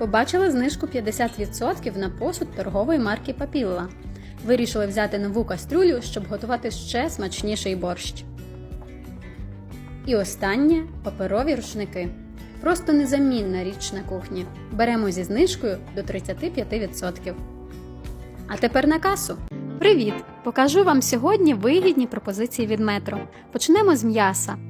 Побачили знижку 50% на посуд торгової марки Папілла. Вирішили взяти нову кастрюлю, щоб готувати ще смачніший борщ. І останнє паперові рушники. Просто незамінна річ на кухні. Беремо зі знижкою до 35%. А тепер на касу. Привіт! Покажу вам сьогодні вигідні пропозиції від метро. Почнемо з м'яса.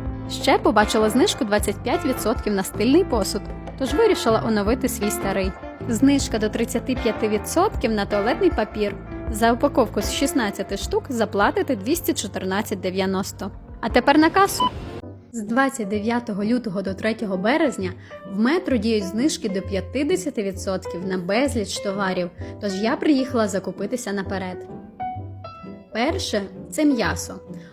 Ще побачила знижку 25% на стильний посуд, тож вирішила оновити свій старий. Знижка до 35% на туалетний папір. За упаковку з 16 штук заплатите 214,90. А тепер на касу. З 29 лютого до 3 березня в метро діють знижки до 50% на безліч товарів, тож я приїхала закупитися наперед. Перше це м'ясо.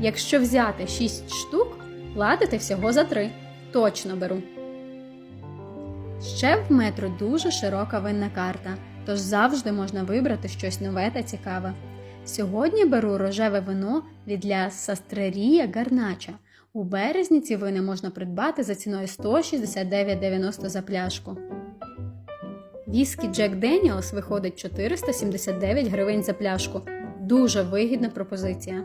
Якщо взяти 6 штук, платите всього за 3. Точно беру. Ще в метро дуже широка винна карта, тож завжди можна вибрати щось нове та цікаве. Сьогодні беру рожеве вино від Ля Састрерія Гарнача. У березні ці вини можна придбати за ціною 169,90 за пляшку. Віскі Джек Деніелс виходить 479 гривень за пляшку. Дуже вигідна пропозиція.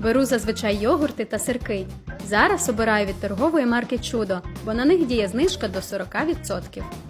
Беру зазвичай йогурти та сирки. Зараз обираю від торгової марки Чудо, бо на них діє знижка до 40%.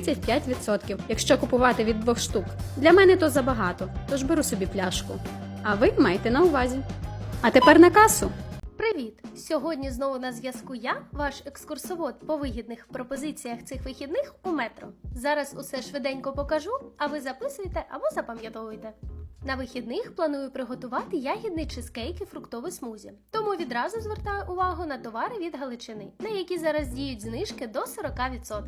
35%, якщо купувати від двох штук. Для мене то забагато, тож беру собі пляшку. А ви майте на увазі. А тепер на касу. Привіт! Сьогодні знову на зв'язку я, ваш екскурсовод по вигідних пропозиціях цих вихідних у метро. Зараз усе швиденько покажу, а ви записуйте або запам'ятовуйте. На вихідних планую приготувати ягідний чизкейк і фруктовий смузі. Тому відразу звертаю увагу на товари від Галичини, на які зараз діють знижки до 40%.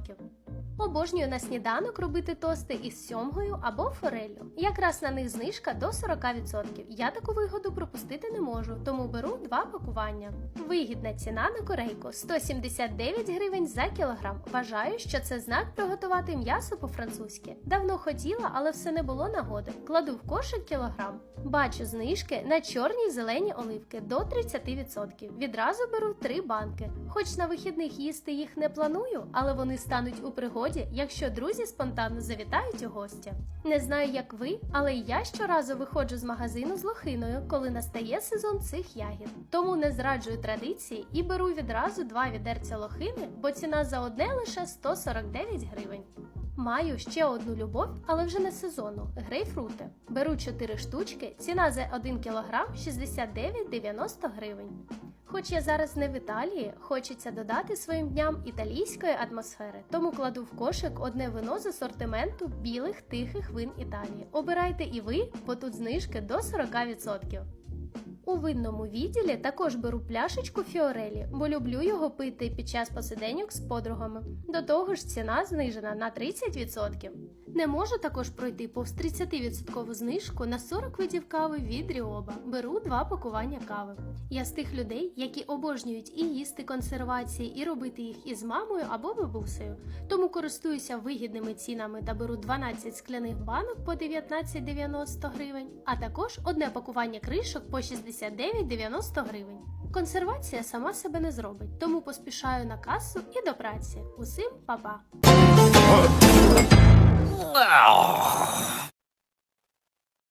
Обожнюю на сніданок робити тости із сьомгою або фореллю. Якраз на них знижка до 40%. Я таку вигоду пропустити не можу, тому беру два пакування. Вигідна ціна на корейку 179 гривень за кілограм. Вважаю, що це знак приготувати м'ясо по-французьки. Давно хотіла, але все не було нагоди. Кладу в кошик кілограм. Бачу знижки на чорні й зелені оливки до 30%. Відразу беру три банки. Хоч на вихідних їсти їх не планую, але вони стануть у пригоді, якщо друзі спонтанно завітають у гості. Не знаю, як ви, але я щоразу виходжу з магазину з лохиною, коли настає сезон цих ягід. Тому не зраджую традиції і беру відразу два відерця лохини, бо ціна за одне лише 149 гривень. Маю ще одну любов, але вже не сезону грейпфрути. Беру 4 штучки, ціна за 1 кг 69,90 гривень. Хоч я зараз не в Італії, хочеться додати своїм дням італійської атмосфери, тому кладу в кошик одне вино з асортименту білих тихих вин Італії. Обирайте і ви, бо тут знижки до 40%. У винному відділі також беру пляшечку фіорелі, бо люблю його пити під час посиденьок з подругами. До того ж, ціна знижена на 30%. Не можу також пройти повз 30% знижку на 40 видів кави від Ріоба. Беру два пакування кави. Я з тих людей, які обожнюють і їсти консервації, і робити їх із мамою або бабусею. Тому користуюся вигідними цінами та беру 12 скляних банок по 19,90 гривень, а також одне пакування кришок по 69,90 гривень. Консервація сама себе не зробить, тому поспішаю на касу і до праці. Усім па-па! Wow.